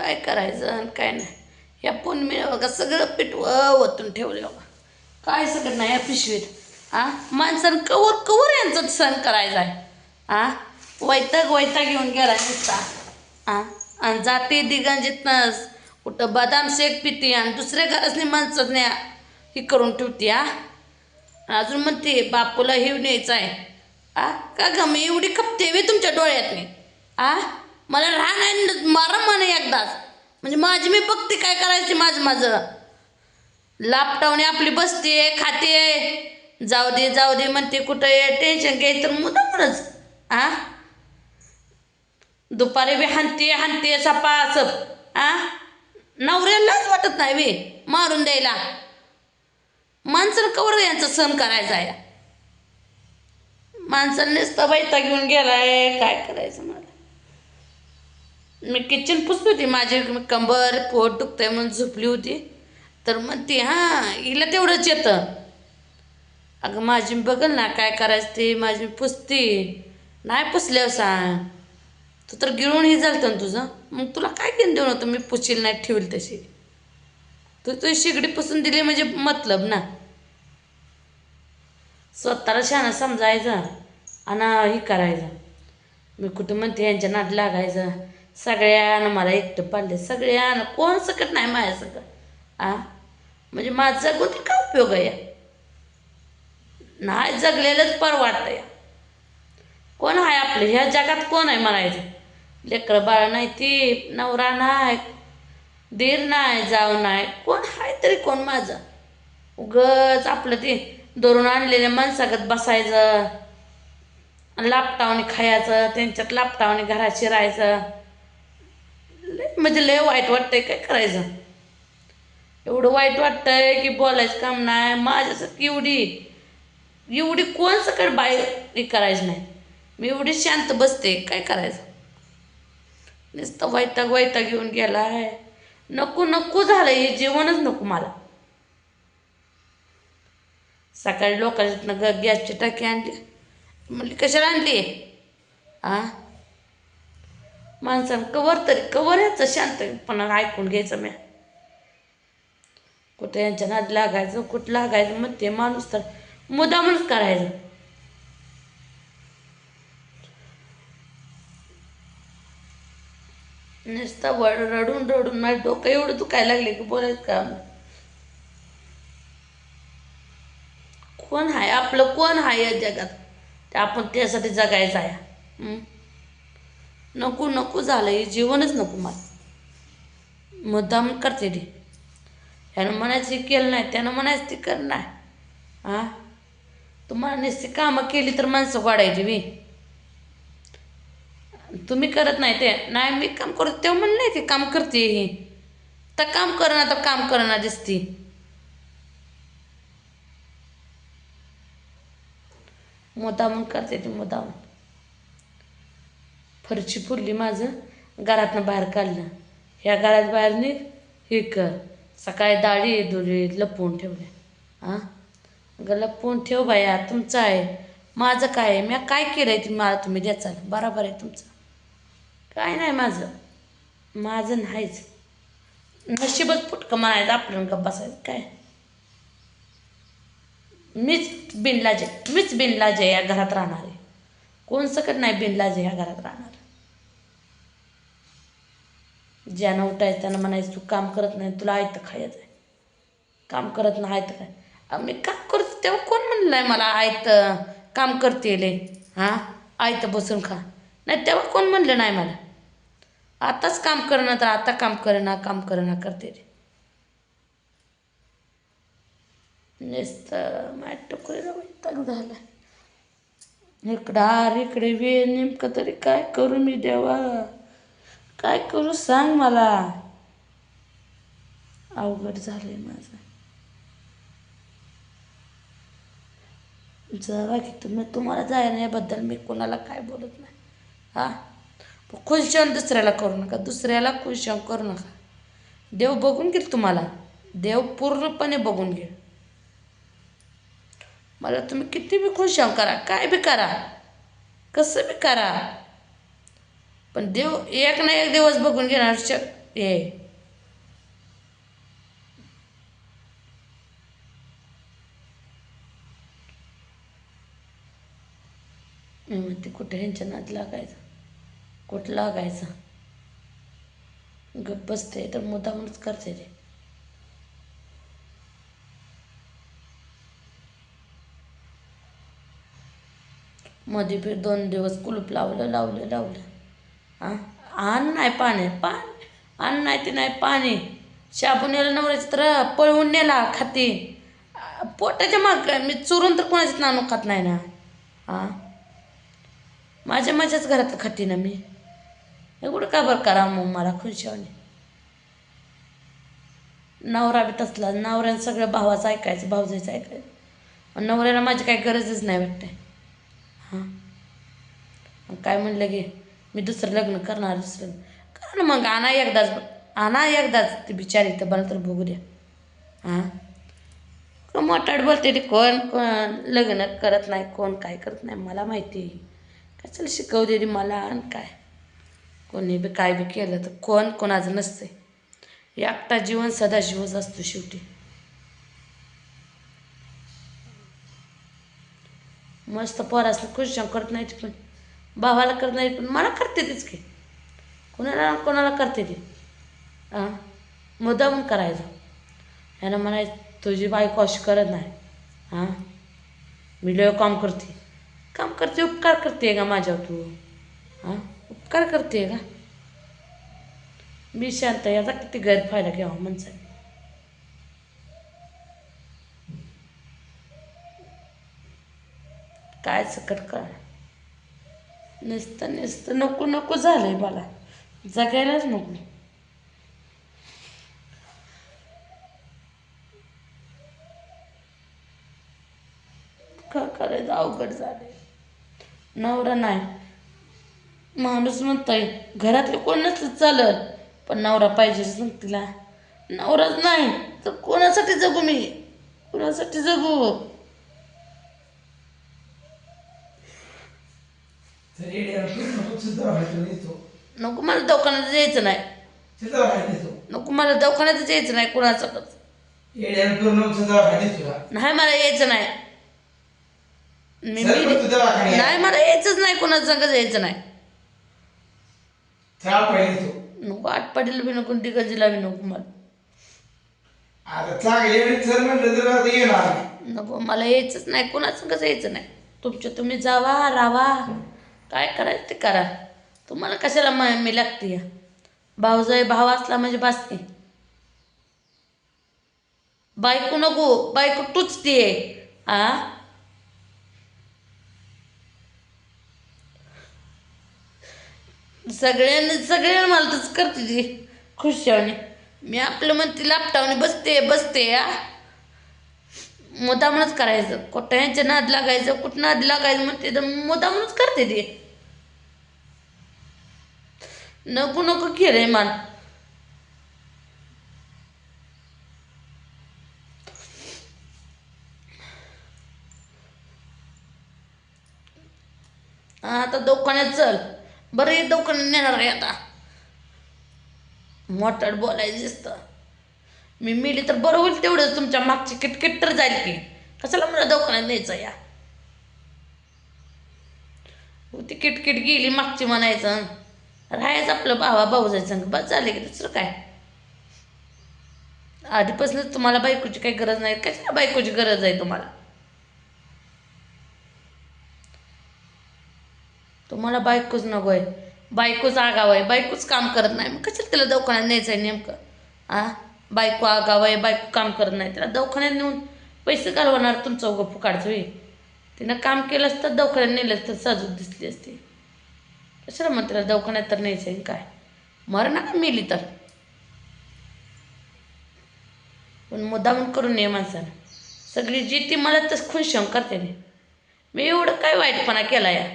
काय करायचं आणि काय नाही. या पौर्णिमे बघा सगळं पीठ ओतून ठेवलं बघा काय सगळं नाही या पिशवीत? आ? माणसानं कवर कवर यांचं सण करायचा आहे. आ? वैताग वैताग घेऊन गेला नुसता. आ? आणि जाते दिगांजीतनं कुठं बदाम शेक पिते आणि दुसऱ्या घरातली माणसं न्या. ही करून ठेवते आ? अजून म्हणते बापूला हे न्यायचं आहे. आ? का गं मी एवढी खपते तुमच्या डोळ्यात मी आ? मला राहण आहे मारा म्हणे एकदाच म्हणजे माझी मी बघते काय करायची माझं माझं. लापटावणे आपली बसते खाते. जाऊ दे जाऊ दे म्हणते कुठं टेन्शन घ्यायचं तर मुदामच आ? दुपारी बी हानते हानते सपा सप आ नवऱ्यालाच वाटत नाही बे मारून द्यायला. माणसानं कवर यांचा सण करायचा आहे. माणसानं तर बैता घेऊन गेलाय काय करायचं? मी किचन पुसली होती. माझी कंबर पोट दुखतंय म्हणून झोपली होती. तर मग ती हां हिला तेवढंच येतं. अगं माझी मी बघल ना काय करायचं ते माझी मी पुसते. नाही पुसल्यावर सांग तू तर गिळून हे झालं ना तुझं. मग तुला काय घेऊन देऊ नव्हतं मी पुशील नाही ठेवली तशी. तू तुझी शिगडी पुसून दिली म्हणजे मतलब ना. स्वतःला शहाणा समजायचा आणि हे करायचं. मी कुठं म्हणते यांच्या नाद लागायचं. सगळ्यानं मला एकटं पाडले सगळ्यानं कोण सकट नाही माझ्या सगळं आ? म्हणजे माझं जगून ते उपयोग आहे या? नाही जगलेलंच परवाडतं या. कोण आहे आपलं? ह्या जगात कोण आहे म्हणायचं? लेकरं बाळ नाही ती नवरा नाही दीर नाही जाऊ नाही. कोण आहे तरी कोण माझं? उगच आपलं ते धरून आणलेल्या माणसागत बसायचं. लापटावणी खायचं त्यांच्यात लापटावणी घरात शिरायचं. म्हणजे लय वाईट वाटतंय काय करायचं? एवढं वाईट वाटतंय की बोलायचं काम नाही माझ्यासारखी एवढी एवढी कोण सकट बाहेर हे करायचं नाही? मी एवढी शांत बसते काय करायचं? नुसतं वैताग वैताग घेऊन गेला आहे नको नको झालं हे जेवणच नको मला. सकाळी लोकांच्यातनं ग गॅसची टाकी आणली. म्हणली कशाला आणली? आ? माणसानं कवर तरी कवर याचं शांतपणा ऐकून घ्यायचं म्या. कुठं यांच्या नाद लागायचं कुठं लागायचं मग ते माणूस तर मुदामच करायचं. नुसतं वड रडून रडून माझं डोकं एवढं दुखायला लागले की बोलायचं का कोण आहे आपलं कोण आहे या जगात? ते आपण त्यासाठी जगायचं आहे. नको नको झालं हे जीवनच नको मला. मुद्दाम करते ती ह्यानं म्हणायचं हे केलं नाही त्यानं म्हणायचं ते कर नाही. हां तुम्हाला नुसती कामं केली तर माणसं वाढायची मी तुम्ही करत नाही ते. नाही मी काम करत तेव्हा म्हणलं नाही ते काम करते ही. तर काम करणार तर काम करणार दिसती. मुद्दामून करते ती मुद्दामून. फरची फुलली माझं घरातनं बाहेर काढलं. ह्या घरात बाहेर निघ हे कर. सकाळी डाळी दुरी लपवून ठेवल्या हां अगं लपवून ठेव बाया तुमचं आहे. माझं काय आहे? मी काय केलं आहे मला तुम्ही द्याचाल बरोबर आहे तुमचं. काय नाही माझं. माझं नाहीच. नशीबच फुटकं म्हणायचं आपलं गप्प बसायचं. काय? मीच बिनलाज आहे मीच बिनलाज आहे या घरात राहणार. आहे कोण सकट नाही बिनलाज आहे या घरात राहणार. ज्यानं उठायचं त्यानं म्हणायचं तू काम करत नाही तुला आयतं खायचं आहे. काम करत नाही आयतं काय मी काम करतो तेव्हा कोण म्हणलं आहे मला आयतं काम करते ले? हां? आयतं बसून खा. नाही तेव्हा कोण म्हणलं नाही मला? आताच काम करणं तर आता काम करणं काम करणं करते रे नुसतं माझ्या टोकरीला वैताग झाला. इकडं आर इकडे वे नेमकं तरी काय करू मी देवा? काय करू सांग मला. अवघड झालंय माझं. जरा की तुम्ही तुम्हाला जाण्याबद्दल याबद्दल मी कोणाला काय बोलत नाही. हा? खुश जाऊन दुसऱ्याला करू नका दुसऱ्याला खुश जाऊन करू नका. देव बघून घेईल तुम्हाला. देव पूर्णपणे बघून घेईल. मला तुम्ही किती बी खुश करा काय बी करा. कसं बी करा. पण देव एक ना एक दिवस बघून घेणार शक हे. मी म्हणते कुठे ह्यांच्या नाद लागायचं? कुठं लागायचं? गप्प बसते तर मुद्दामच करते ते. मध्ये फिर दोन दिवस कुलूप लावलं लावलं लावलं. हां आण नाही पाणी पाणी. आण नाही ते नाही पाणी. शाबून नेलं नवऱ्याचं तर पळवून नेला खाती. पोटाच्या माग मी चुरून तर कोणाचीच नाणू खात नाही ना. हां माझ्या माझ्याच घरात खाती ना मी. एवढं का बरं करा मग मला खुशावणी. नवरा बी तसला नवऱ्यानं सगळं भावाचं ऐकायचं भावजायचं ऐकायचं. नवऱ्याला माझी काही गरजच नाही वाटते. हां. काय म्हणलं की मी दुसरं लग्न करणार दुसरं. कारण मग आणा एकदाच आणा एकदाच ती बिचारी तर मला तर बघू द्या. हां का मोठाड बोलते ते कोण कोण लग्न करत नाही कोण काय करत नाही मला माहिती आहे. चल शिकवू दे मला आणि काय? कोणी बी काय बी केलं तर कोण कोणाचं नसते एकटा जीवन सदाशिवच असतो शेवटी. मस्त पोरासनं खुश करत नाही ते पण. भावाला करत नाही पण मला करते तीच की. कोणाला कोणाला करते ती? हां मुद्दामून करायचं. ह्यानं म्हणाय तुझी बायको अशी करत नाही. हां मी लय काम करते. काम करते उपकार करते का माझ्यावर तू? हां उपकार करते का? मी शांत आहे. याचा किती गैरफायदा घ्यावा माणसाने. काय सकट करा. नुसतं नुसतं नको नको झालंय मला. जगायलाच नको. का करायचं? अवघड झालंय. नवरा नाही. माणूस म्हणतोय घरातले कोण नसलं चालत पण नवरा पाहिजेच मग तिला. नवराच नाही तर कोणासाठी जगू मी? कोणासाठी जगू तरी दवाखान्यात येतो नको मला दवाखान्यात यायचं नाही दवाखान्यात नको मला दवाखान्यातच यायचं नाही कोणाचं दवाखान्यात नाही मला यायचं नाही दवाखान्यात. नाही मला यायचंच नाही कोणाचं यायचं नाही नको आठ पाटील बी नको दिगजीला बी नको मला. नको मला यायचंच नाही कोणाचं संगच यायचं नाही तुमच्या तुम्ही जावा रावा काय करायचं ते करा. तुम्हाला कशाला म मी लागते भाऊजाई भाव असला म्हणजे बासते बायको नको बायको टुचते. आ? सगळ्यांना सगळ्यांना मला तच करते ती. खुशावणी मी आपलं म्हणते लापटावणी बसते बसते या मुद्दामूनच करायचं. कुठं नाद लागायचं कुठं नाद लागायचं म्हणते तर मुद्दामूनच करते ते. नको नको केलंय मान. आता दुकानात चल. बरे हे नेणार आहे आता. मोठाड बोलायचं दिसतं. मी मिली तर बरं होईल तेवढंच तुमच्या मागची किटकिट तर जाईल की. कशाला मला दवाखान्यात न्यायचं या? ती किटकिट गेली मागची म्हणायचं. राहायचं आपलं भावा भाऊ जायचं बस झाले की दुसरं काय? आधीपासूनच तुम्हाला बायकोची काही गरज नाही कशाला बायकोची गरज आहे तुम्हाला? तुम्हाला बायकोच नको आहे. बायकोच आगाव आहे बायकोच काम करत नाही. मग कशाला त्याला दवाखान्यात न्यायचं आहे नेमकं? आ? बायको आगाव आहे बायको काम करत नाही त्याला दवाखान्यात नेऊन पैसे घालवणार तुमचं उगं फुकाडचं होई तिनं काम केलं असतं दवाखान्यात नेलं असतं साजूक दिसली असते. कशाला मग दवाखान्यात तर न्यायचं आहे काय? मर ना का मेली तर. पण मुद्दामून करून ये माणसानं. सगळी जी ती मला तस खुश करते मी एवढं काय वाईटपणा केला या